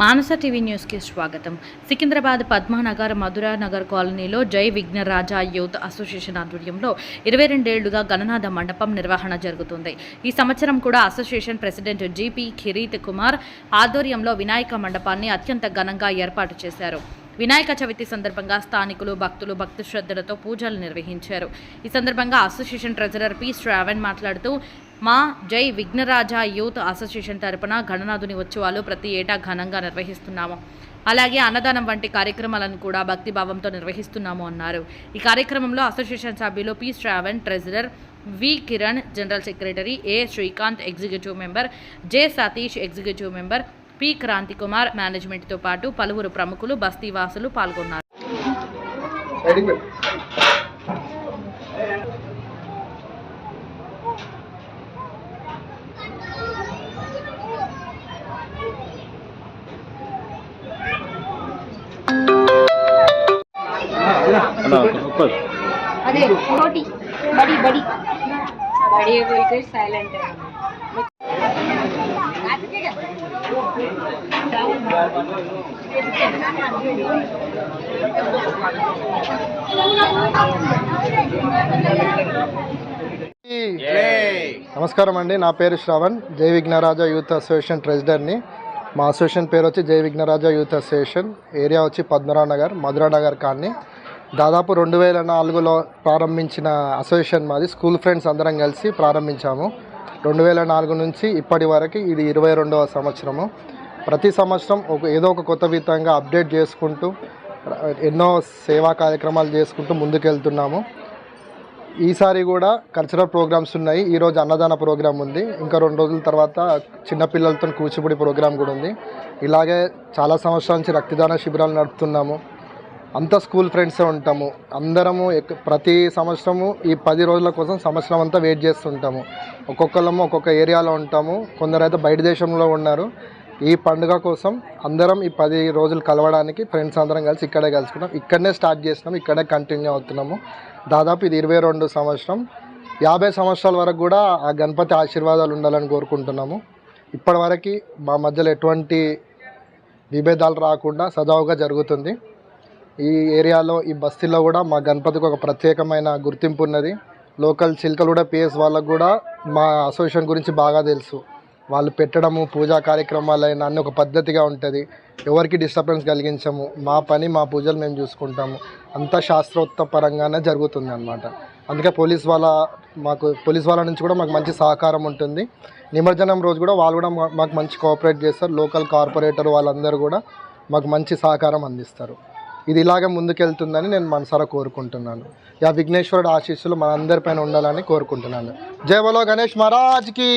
మానస TV న్యూస్కి స్వాగతం. సికింద్రాబాద్ పద్మానగర్ మధురా నగర్ కాలనీలో జై విఘ్నరాజా యూత్ అసోసియేషన్ ఆధ్వర్యంలో ఇరవై రెండేళ్ళుగా గణనాథ మండపం నిర్వహణ జరుగుతుంది. ఈ సంవత్సరం కూడా association president GP Kireeth Kumar ఆధ్వర్యంలో వినాయక మండపాన్ని అత్యంత ఘనంగా ఏర్పాటు చేశారు. వినాయక చవితి సందర్భంగా స్థానికులు భక్తులు భక్తి శ్రద్ధలతో పూజలు నిర్వహించారు. ఈ సందర్భంగా అసోసియేషన్ ట్రెజరర్ పి శ్రావణ్ మాట్లాడుతూ మా జై విఘ్నరాజ యూత్ అసోసియేషన్ తరపున గణనాథుని ఉత్సవాలు ప్రతి ఏటా ఘనంగా నిర్వహిస్తున్నాము. అలాగే అన్నదానం వంటి కార్యక్రమాలను కూడా భక్తిభావంతో నిర్వహిస్తున్నాము అన్నారు. ఈ కార్యక్రమంలో అసోసియేషన్ సభ్యులు P. Shravan treasurer V. Kiran general secretary A. Srikanth executive member J. Satish executive member P. Kranti Kumar మేనేజ్మెంట్తో పాటు పలువురు ప్రముఖులు బస్తీవాసులు పాల్గొన్నారు. నమస్కారం అండి నా పేరు శ్రావణ్ జై విఘ్నరాజ యూత్ అసోసియేషన్ ట్రెజిడర్ని మా అసోసియేషన్ పేరు వచ్చి జై విఘ్నరాజ యూత్ అసోసియేషన్. ఏరియా వచ్చి పద్మరావు నగర్ మధురా నగర్ కానీ దాదాపు రెండు వేల నాలుగులో ప్రారంభించిన అసోసియేషన్ మాది స్కూల్ ఫ్రెండ్స్ అందరం కలిసి ప్రారంభించాము. రెండు వేల నాలుగు నుంచి ఇప్పటి వరకు ఇది ఇరవై రెండవ సంవత్సరము. ప్రతి సంవత్సరం ఒక ఏదో ఒక కొత్త విధంగా అప్డేట్ చేసుకుంటూ ఎన్నో సేవా కార్యక్రమాలు చేసుకుంటూ ముందుకెళ్తున్నాము. ఈసారి కూడా కల్చరల్ ప్రోగ్రామ్స్ ఉన్నాయి. ఈరోజు అన్నదాన ప్రోగ్రామ్ ఉంది. ఇంకా రెండు రోజుల తర్వాత చిన్నపిల్లలతో కూచిపూడి ప్రోగ్రామ్ కూడా ఉంది. ఇలాగే చాలా సంవత్సరాల నుంచి రక్తదాన శిబిరాలు నడుపుతున్నాము. అంతా స్కూల్ ఫ్రెండ్సే ఉంటాము. అందరము ప్రతి సంవత్సరము ఈ పది రోజుల కోసం సంవత్సరం అంతా వెయిట్ చేస్తుంటాము. ఒక్కొక్కళ్ళము ఒక్కొక్క ఏరియాలో ఉంటాము. కొందరైతే బయట దేశంలో ఉన్నారు. ఈ పండుగ కోసం అందరం ఈ పది రోజులు కలవడానికి ఫ్రెండ్స్ అందరం కలిసి ఇక్కడే కలుసుకున్నాం ఇక్కడనే స్టార్ట్ చేసినాం ఇక్కడే కంటిన్యూ అవుతున్నాము. దాదాపు ఇది ఇరవై రెండు సంవత్సరం. యాభై సంవత్సరాల వరకు కూడా ఆ గణపతి ఆశీర్వాదాలు ఉండాలని కోరుకుంటున్నాము. ఇప్పటివరకు మా మధ్యలో ఎటువంటి విభేదాలు రాకుండా సజావుగా జరుగుతుంది. ఈ ఏరియాలో ఈ బస్తీలో కూడా మా గణపతికి ఒక ప్రత్యేకమైన గుర్తింపు ఉన్నది. లోకల్ చిల్కలూడ పిఎస్ వాళ్ళకు కూడా మా అసోసియేషన్ గురించి బాగా తెలుసు. వాళ్ళు పెట్టడము పూజా కార్యక్రమాలు అయినా ఒక పద్ధతిగా ఉంటుంది. ఎవరికి డిస్టర్బెన్స్ కలిగించము. మా పని మా పూజలు మేము చూసుకుంటాము. అంతా శాస్త్రోక్త పరంగానే జరుగుతుంది అనమాట అందుకే పోలీస్ వాళ్ళ మాకు పోలీస్ వాళ్ళ నుంచి కూడా మాకు మంచి సహకారం ఉంటుంది. నిమజ్జనం రోజు కూడా వాళ్ళు కూడా మాకు మంచి కోఆపరేట్ చేస్తారు. లోకల్ కార్పొరేటర్ వాళ్ళందరూ కూడా మాకు మంచి సహకారం అందిస్తారు. ఇది ఇలాగే ముందుకెళ్తుందని నేను మనసారా కోరుకుంటున్నాను. యా విఘ్నేశ్వరుడు ఆశీస్సులు మనందరిపైన ఉండాలని కోరుకుంటున్నాను. జయబలో గణేష్ మహారాజ్కి